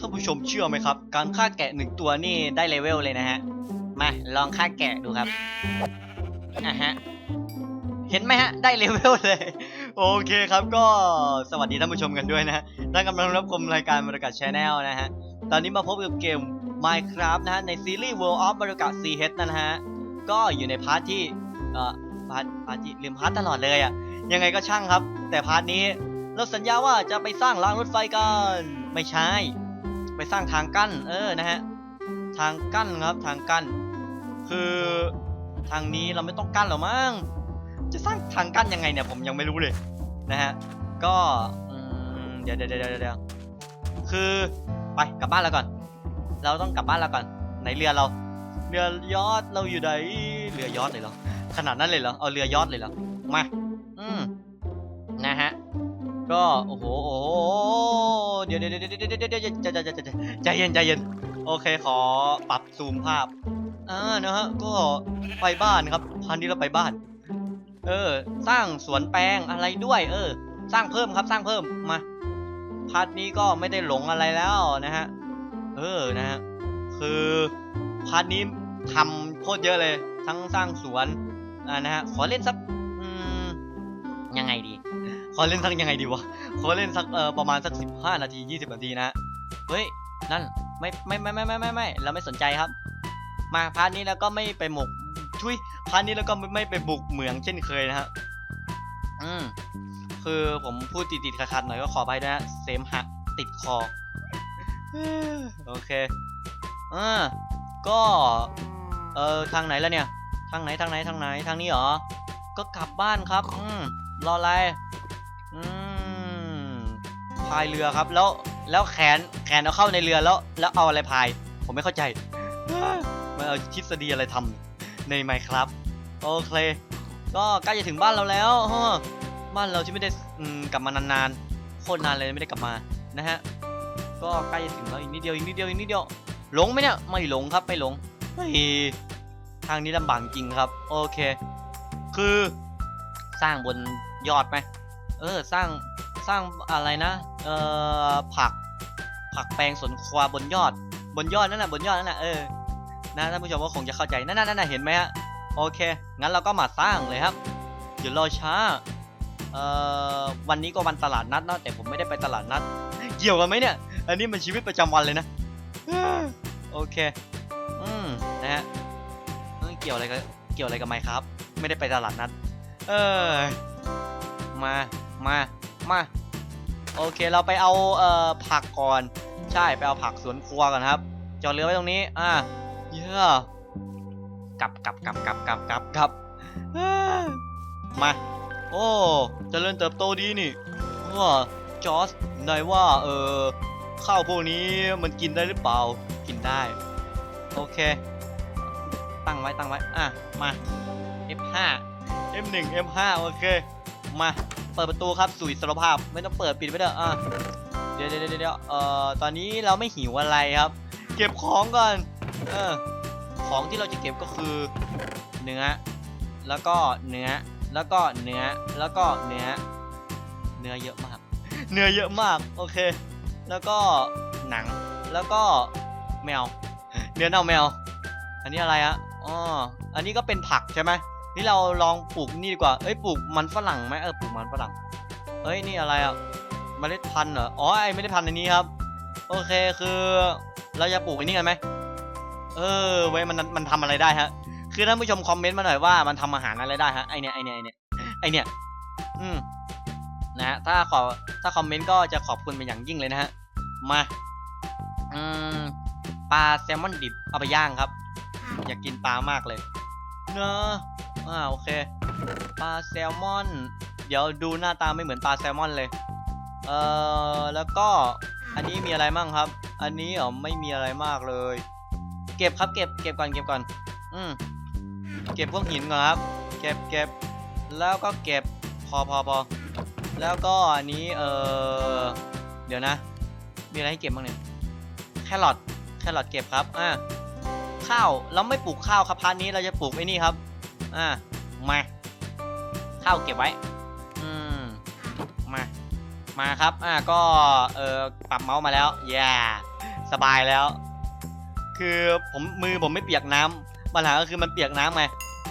ท่านผู้ชมเชื่อไหมครับ การฆ่าแกะหนึ่งตัวนี่ได้เลเวลเลยนะฮะ มาลองฆ่าแกะดูครับอะฮะ เห็นไหมฮะ ได้เลเวลเลย โอเคครับก็สวัสดีท่านผู้ชมกันด้วยนะท่านกำลังรับชมรายการบรรยากาศชาแนลนะฮะ ตอนนี้มาพบกับเกม Minecraft นะฮะ ในซีรีส์ World of บรรยากาศ CH นะฮะ ก็อยู่ในพาร์ทที่ เอ่อ พาร์ทพาร์ทที่ลืมพาร์ทตลอดเลยอะยังไงก็ช่างครับ แต่พาร์ทนี้เราสัญญาว่าจะไปสร้างรางรถไฟกัน ไม่ใช่ ไปสร้างทางกั้น เออนะฮะทางกั้นครับทางกั้น คือทางนี้เราไม่ต้องกั้นหรอมั้งจะสร้างทางกั้นยังไงเนี่ยผมยังไม่รู้เลยนะฮะก็เดี๋ยวเดี๋ยวเดี๋ยวเดี๋ยวคือไปกลับบ้านเราก่อน เราต้องกลับบ้านเราก่อนไหนเรือเรา เรือยอดเราอยู่ไหนเรือยอดเลยเหรอขนาดนั้นเลยเหรอเอาเรือยอดเลยเหรอมาอืมนะฮะก็โอ้โหโอ้โห เดี๋ยวเดี๋ยวเดี๋ยวเดี๋ยวเดี๋ยวใจใจใจใจใจเย็นใจเย็นโอเคขอปรับซูมภาพอ่านะฮะก็ไปบ้านครับพันนี้เราไปบ้าน เออ สร้างสวนแปลงอะไรด้วย เออ สร้างเพิ่มครับสร้างเพิ่มมาพาร์ทนี้ก็ไม่ได้หลงอะไรแล้วนะฮะเออนะฮะคือพาร์ทนี้ทำโคตรเยอะเลย ทั้งสร้างสวนอ่านะฮะขอเล่นสักยังไงดี อเล่นสักยังไงดีวะขอเล่นสักเออประมาณสักสิบห้านาทียี่สิบนาทีนะเฮ้ยนั่นไม่ไม่ไม่ไม่ไม่ไม่ไม่เราไม่สนใจครับ มาพาร์ทนี้แล้วก็ไม่ไปหมกชุยพาร์ทนี้แล้วก็ไม่ไม่ไปบุกเหมืองเช่นเคยนะฮะอืมคือผมพูดติดๆขัดๆหน่อยก็ขอไปด้วยนะ เสมหะติดคอโอเคอ่าก็เออทางไหนแล้วเนี่ย ทางไหนทางไหนทางไหนทางนี้เหรอ ก็กลับบ้านครับ อืมรออะไร อืมพายเรือครับ แล้วแล้วแขนแขนเอาเข้าในเรือแล้ว แล้วเอาอะไรพาย ผมไม่เข้าใจ มันเอาทฤษฎีอะไรทำในไมครับโอเค ก็ใกล้จะถึงบ้านเราแล้วฮะบ้านเราที่ไม่ได้อืมกลับมานานๆโคตรนานเลยไม่ได้กลับมานะฮะก็ใกล้จะถึงแล้วอีกนิดเดียวอีกนิดเดียวอีกนิดเดียวหลงไหมเนี่ยไม่หลงครับไม่หลงเฮ้ยทางนี้ลำบากจริงครับ โอเค คือสร้างบนยอดไหม เออสร้างสร้างอะไรนะเอ่อผักผักแปลงสวนครัวบนยอด บนยอดนั่นน่ะบนยอดนั่นน่ะเออนะท่านผู้ชมก็คงจะเข้าใจนั่นนั่นน่ะเห็นไหมฮะโอเค งั้นเราก็มาสร้างเลยครับเดี๋ยวรอช้าเอ่อวันนี้ก็วันตลาดนัดเนาะแต่ผมไม่ได้ไปตลาดนัด เกี่ยวกันไหมเนี่ย อันนี้มันชีวิตประจำวันเลยนะโอเค อืมนะฮะเกี่ยวอะไรกับเกี่ยวอะไรกับไมครับ ไม่ได้ไปตลาดนัด เออมา มา มา โอเคเราไปเอาเอ่อผักก่อน ใช่ไปเอาผักสวนครัวก่อนครับ จอดเรือไว้ตรงนี้ อ่าเยี่ยกลับกลับกลับกลับกลับกลับกลับมา โอ้จเจริญเติบโตดีนี่ว่าจอร์จนายว่าเออข้าวพวกนี้มันกินได้หรือเปล่า กินได้ โอเค ตั้งไว้ตั้งไว้ อะ มา F5 M1 M5 โอเค มา เปิดประตูครับสู่อิสรภาพไม่ต้องเปิดปิดไว้เด้ออะเดี๋ยวเดี๋ยวเดี๋ยวเอ่อตอนนี้เราไม่หิวอะไรครับ เก็บของก่อนเออของที่เราจะเก็บก็คือเนื้อแล้วก็เนื้อแล้วก็เนื้อแล้วก็เนื้อเนื้อเยอะมาก เนื้อเยอะมากโอเค แล้วก็หนังแล้วก็แมว เนื้อเน่าแมว อันนี้อะไรอะอ๋ออันนี้ก็เป็นผักใช่ไหม นี่เราลองปลูกนี่ดีกว่า เอ้ยปลูกมันฝรั่งไหมเออปลูกมันฝรั่ง เอ้ยนี่อะไรอะเมล็ดพันธุ์เหรอ อ๋อไอเมล็ดพันธุ์อันนี้ครับ โอเคคือเราจะปลูกไอ้นี่กันไหมเออไว้ยมันมันทำอะไรได้ฮะ คือท่านผู้ชมคอมเมนต์มาหน่อยว่ามันทำอาหารอะไรได้ฮะไอเนี้ยไอเนี้ยไอเนี้ยไอเนี้ยอืมนะฮะถ้าขอถ้าคอมเมนต์ก็จะขอบคุณเป็นอย่างยิ่งเลยนะฮะมาอืมปลาแซลมอนดิบเอาไปย่างครับ อยากกินปลามากเลยเนอะ อ่าโอเคปลาแซลมอน เดี๋ยวดูหน้าตาไม่เหมือนปลาแซลมอนเลย เอ่อ แล้วก็อันนี้มีอะไรมั่งครับ อันนี้อ๋อไม่มีอะไรมากเลย เก็บครับเก็บเก็บก่อนเก็บก่อน อืมเก็บพวกหินก่อนครับ เก็บเก็บแล้วก็เก็บพอพอพอแล้วก็อันนี้เออเดี๋ยวนะ มีอะไรให้เก็บบ้างเนี่ยแครอทแครอทเก็บครับอ่าข้าวเราไม่ปลูกข้าวครับพาร์ทนี้เราจะปลูกไอ้นี่ครับ อ่ามาข้าวเก็บไว้ อืม มา มาครับ อ่า ก็ เออปรับเมาส์มาแล้วอย่าสบายแล้ว คือผมมือผมไม่เปียกน้ำปัญหาก็คือมันเปียกน้ำไง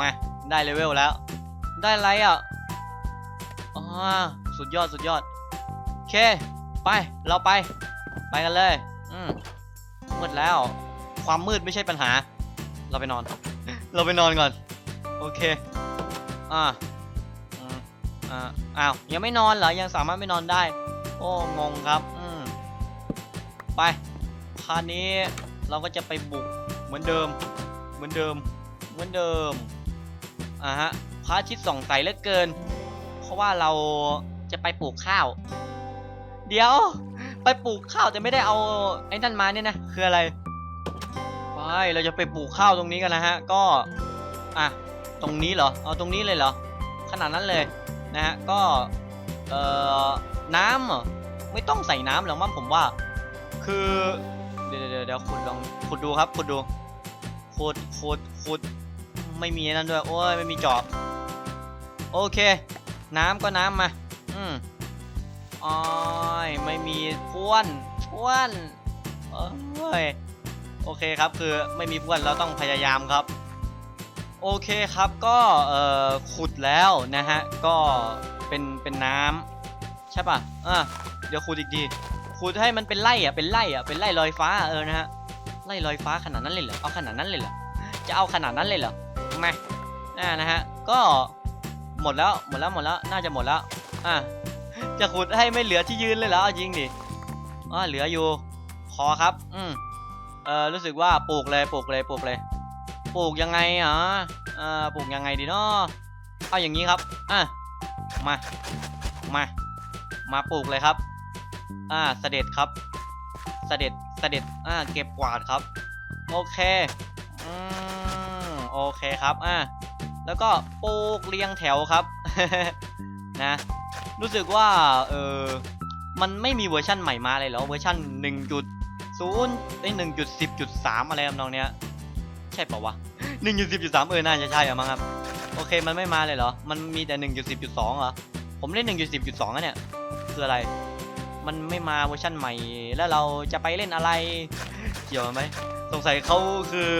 มา ได้เลเวลแล้ว ได้อะไรอะ อ๋อ สุดยอด สุดยอด โอเค ไป เราไป ไปกันเลย อืม มืดแล้ว ความมืดไม่ใช่ปัญหา เราไปนอน เราไปนอนก่อน โอเค อ่าอ่าอ้าว ยังไม่นอนเหรอ ยังสามารถไม่นอนได้ โอ้ งงครับ อืม ไป คราวนี้เราก็จะไปบุกเหมือนเดิม เหมือนเดิม เหมือนเดิม อ่าฮะพระอาทิตย์ส่องใสเหลือเกิน เพราะว่าเราจะไปปลูกข้าว เดี๋ยว ไปปลูกข้าวแต่ไม่ได้เอาไอ้นั่นมาเนี่ยนะ คืออะไร ไป เราจะไปปลูกข้าวตรงนี้กันนะฮะ ก็ อะ ตรงนี้เหรอ เอาตรงนี้เลยเหรอ ขนาดนั้นเลยนะฮะ ก็ เอ่อ น้ำไม่ต้องใส่น้ำหรอกมั้งผมว่า คือ เดี๋ยวเดี๋ยวเดี๋ยวขุดลองขุดดูครับขุดดูขุดขุดขุดไม่มีนั่นด้วย โอ้ย ไม่มีจอบ โอเค น้ำก็น้ำมา อืมอ้อยไม่มีพ่วนพ่วนโอ้ย โอเคครับ คือไม่มีพ่วนเราต้องพยายามครับ โอเคครับก็เอ่อขุดแล้วนะฮะ ก็เป็นเป็นน้ำใช่ป่ะอะเดี๋ยวขุดอีกทีขุดให้มันเป็นไร่อะเป็นไร่อะเป็นไร่ลอยฟ้าเออนะฮะไร่ลอยฟ้าขนาดนั้นเลยเหรอเอาขนาดนั้นเลยเหรอจะเอาขนาดนั้นเลยเหรอมาอ่านะฮะก็หมดแล้วหมดแล้วหมดแล้วน่าจะหมดแล้วอะจะขุดให้ไม่เหลือที่ยืนเลยเหรอเอาจริงดิอ๋อเหลืออยู่ ขอครับ อืมเออรู้สึกว่าปลูกเลยปลูกเลยปลูกเลย ปลูกยังไงอะเออปลูกยังไงดีเนาะเอาอย่างนี้ครับอะมามามาปลูกเลยครับ อ่าเสด็จครับ เสด็จเสด็จอ่าเก็บกวาดครับ โอเคอืมโอเคครับอ่าแล้วก็ปลูกเรียงแถวครับนะรู้สึกว่าเออมันไม่มีเวอร์ชั่นใหม่มาเลยเหรอเวอร์ชัน1.0ไอ้1.10.3 อะไรทำนองเนี้ย ใช่เปล่าวะ1.10.3เออน่าจะใช่อะมั้งครับ โอเคมันไม่มาเลยเหรอ มันมีแต่1.10.2เหรอ ผมเล่น1.10.2อะเนี่ย คืออะไร มันไม่มาเวอร์ชั่นใหม่ แล้วเราจะไปเล่นอะไร เกี่ยวไหมสงสัยเขาคือ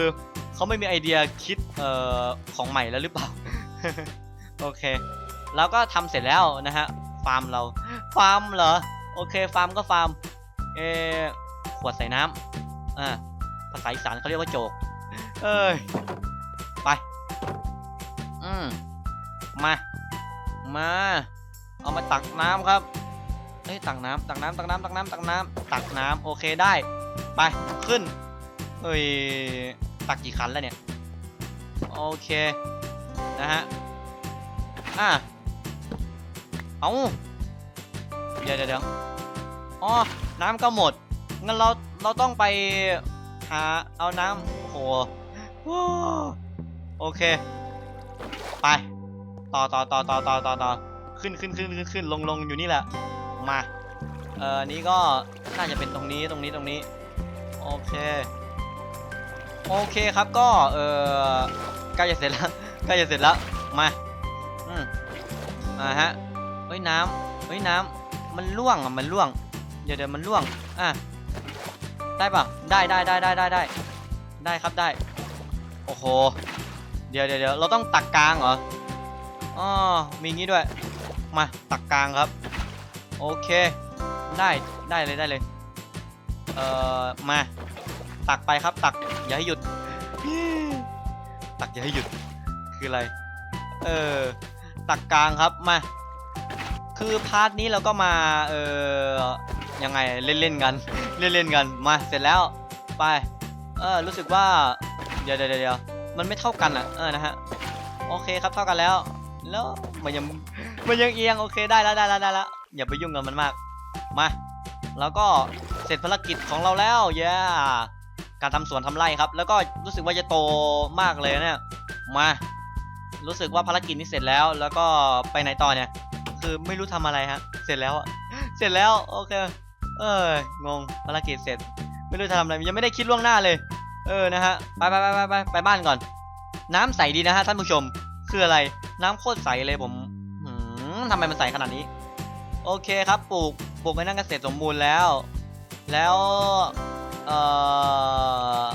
เขาไม่มีไอเดียคิดเอ่อของใหม่แล้วหรือเปล่า โอเค แล้วก็ทำเสร็จแล้วนะฮะ ฟาร์มเรา ฟาร์มเหรอ โอเค ฟาร์มก็ฟาร์ม เออขวดใส่น้ำอ่าภาษาอีสานเขาเรียกว่าโจก เอ้ย ไป อืมมา มา เอามาตักน้ำครับ เอ้ยตักน้ำตักน้ำตักน้ำตักน้ำตักน้ำตักน้ำโอเคได้ ไป ขึ้น เอ้ย ตักกี่คันแล้วเนี่ย โอเค นะฮะ อะ เอาเดี๋ยวเดี๋ยวเดี๋ยวอ๋อ น้ำก็หมด งั้นเรา เราต้องไปหาเอาน้ำโอ้ โอเค ไป ต่อต่อต่อต่อต่อต่อต่อขึ้นขึ้นขึ้นขึ้นขึ้นลงลงอยู่นี่แหละ มา เอ่อนี้ก็น่าจะเป็นตรงนี้ตรงนี้ตรงนี้ โอเค โอเคครับก็ เอ่อใกล้จะเสร็จแล้วใกล้จะเสร็จแล้ว มา อืมอ่าฮะ เฮ้ยน้ำเฮ้ยน้ำมันล่วงอะมันล่วง เดี๋ยวเดี๋ยวมันล่วง อะ ได้ปะได้ได้ได้ได้ได้ได้ได้ครับได้ โอ้โห เดี๋ยวเดี๋ยวเราต้องตักกลางเหรอ อ๋อ มีงี้ด้วย มาตักกลางครับ โอเค ได้ ได้เลยได้เลย เอ่อ มา ตักไปครับตัก อย่าให้หยุด ตักอย่าให้หยุด คืออะไร เออ ตักกลางครับ มา คือพาร์ทนี้เราก็มา เอ่อ ยังไงเล่นๆกัน เล่นๆกัน มา เสร็จแล้ว ไป เออ รู้สึกว่า เดี๋ยวเดี๋ยวเดี๋ยวมันไม่เท่ากันอะเออนะฮะโอเคครับเท่ากันแล้ว แล้วมันยังมันยังเอียงโอเคได้แล้วได้แล้วได้แล้วอย่าไปยุ่งกับมันมากมาแล้วก็เสร็จภารกิจของเราแล้วเย้การทำสวนทำไร่ครับ แล้วก็รู้สึกว่าจะโตมากเลยเนี่ยมารู้สึกว่าภารกิจนี้เสร็จแล้ว แล้วก็ไปไหนต่อเนี่ย คือไม่รู้ทำอะไรฮะ เสร็จแล้วเสร็จแล้วโอเค เอ้งงภารกิจเสร็จ ไม่รู้จะทำอะไรยังไม่ได้คิดล่วงหน้าเลย เออนะฮะไปไปไปไปไปไปบ้านก่อน น้ำใสดีนะฮะท่านผู้ชมคืออะไร น้ำโคตรใสเลยผมทำไมมันใสขนาดนี้ โอเคครับปลูกปลูกไปนั่งเกษตรสมบูรณ์แล้ว แล้วเอ่อ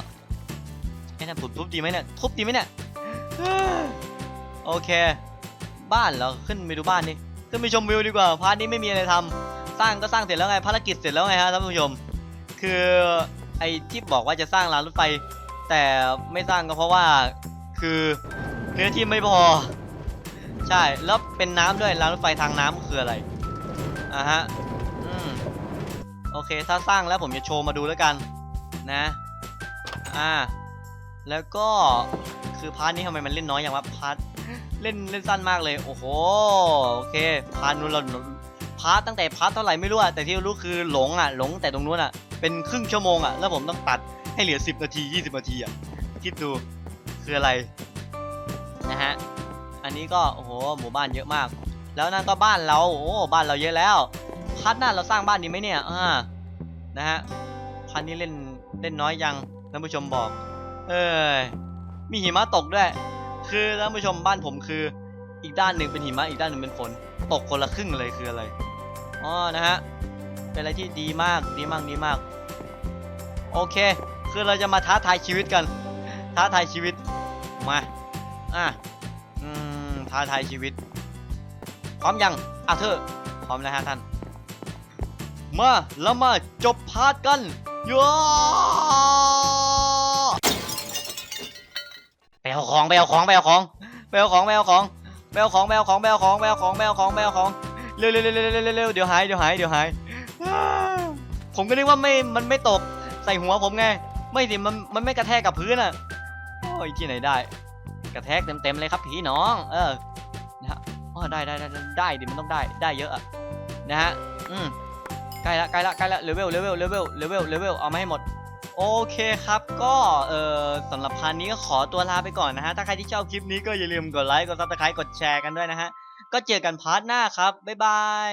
ไอ้นั่นทุบดีไหมเนี่ยทุบดีไหมเนี่ยโอเค บ้านเราขึ้นไปดูบ้านดิขึ้นไปชมวิวดีกว่าพาร์ทนี้ไม่มีอะไรทำ สร้างก็สร้างเสร็จแล้วไงภารกิจเสร็จแล้วไงฮะท่านผู้ชม คือ ไอ้ที่บอกว่าจะสร้างรางรถไฟ แต่ไม่สร้างก็เพราะว่าคือเนื้อที่ไม่พอ ใช่แล้วเป็นน้ำด้วยรางรถไฟทางน้ำคืออะไรอะฮะอืมโอเคถ้าสร้างแล้วผมจะโชว์มาดูแล้วกันนะอ่าแล้วก็คือพาร์ทนี้ทำไมมันเล่นน้อยอย่างวะพาร์ทเล่นเล่นสั้นมากเลยโอ้โหโอเคพาร์ทนู้นเราพาร์ทตั้งแต่พาร์ทเท่าไหร่ไม่รู้อะแต่ที่รู้คือหลงอะหลงแต่ตรงนู้นอะ เป็นครึ่งชั่วโมงอะแล้วผมต้องตัดให้เหลือ 10 นาที 20 นาทีอะคิดดูคืออะไรนะฮะ อันนี้ก็โอ้โหหมู่บ้านเยอะมาก แล้วนั่นก็บ้านเราโอ้บ้านเราเยอะแล้วพัดหน้าเราสร้างบ้านดีไหมเนี่ยอ่านะฮะพัดนี้เล่นเล่นน้อยยังท่านผู้ชมบอก เออมีหิมะตกด้วย คือท่านผู้ชมบ้านผมคือ อีกด้านหนึ่งเป็นหิมะอีกด้านหนึ่งเป็นฝน ตกคนละครึ่งเลยคืออะไรอ๋อนะฮะ เป็นอะไรที่ดีมากดีมากดีมาก โอเค คือเราจะมาท้าทายชีวิตกัน ท้าทายชีวิต มาอะอืมท้าทายชีวิต พร้อมยังอะเธอพร้อมแล้วฮะท่าน มาแล้วมาจบพาร์ทกันย้ไปเอาของไปเอาของไปเอาของไปเอาของไปเอาของไปเอาของไปเอาของไปเอาของไปเอาของไปเอาของไปเอาของเร็วเร็วเร็วเร็วเร็วเร็วเร็วเดี๋ยวหายเดี๋ยวหายเดี๋ยวหาย ผมก็นึกว่าไม่ มันไม่ตกใส่หัวผมไง ไม่สิ มัน มันไม่กระแทกกับพื้นอะ โอ้ยที่ไหนได้ กระแทกเต็มๆเลยครับพี่น้อง เออ นะฮะอ๋อได้ได้ได้ได้ได้ดิ มันต้องได้ ได้เยอะอะนะฮะ อืมใกล้ละใกล้ละใกล้ละเลเวลเลเวลเลเวลเลเวลเลเวลเอามาให้หมดโอเคครับก็เอ่อสำหรับพาร์ทนี้ก็ขอตัวลาไปก่อนนะฮะ ถ้าใครที่ชอบคลิปนี้ก็อย่าลืมกดไลค์ กดซับสไครต์กดแชร์กันด้วยนะฮะ ก็เจอกันพาร์ทหน้าครับ บ๊ายบาย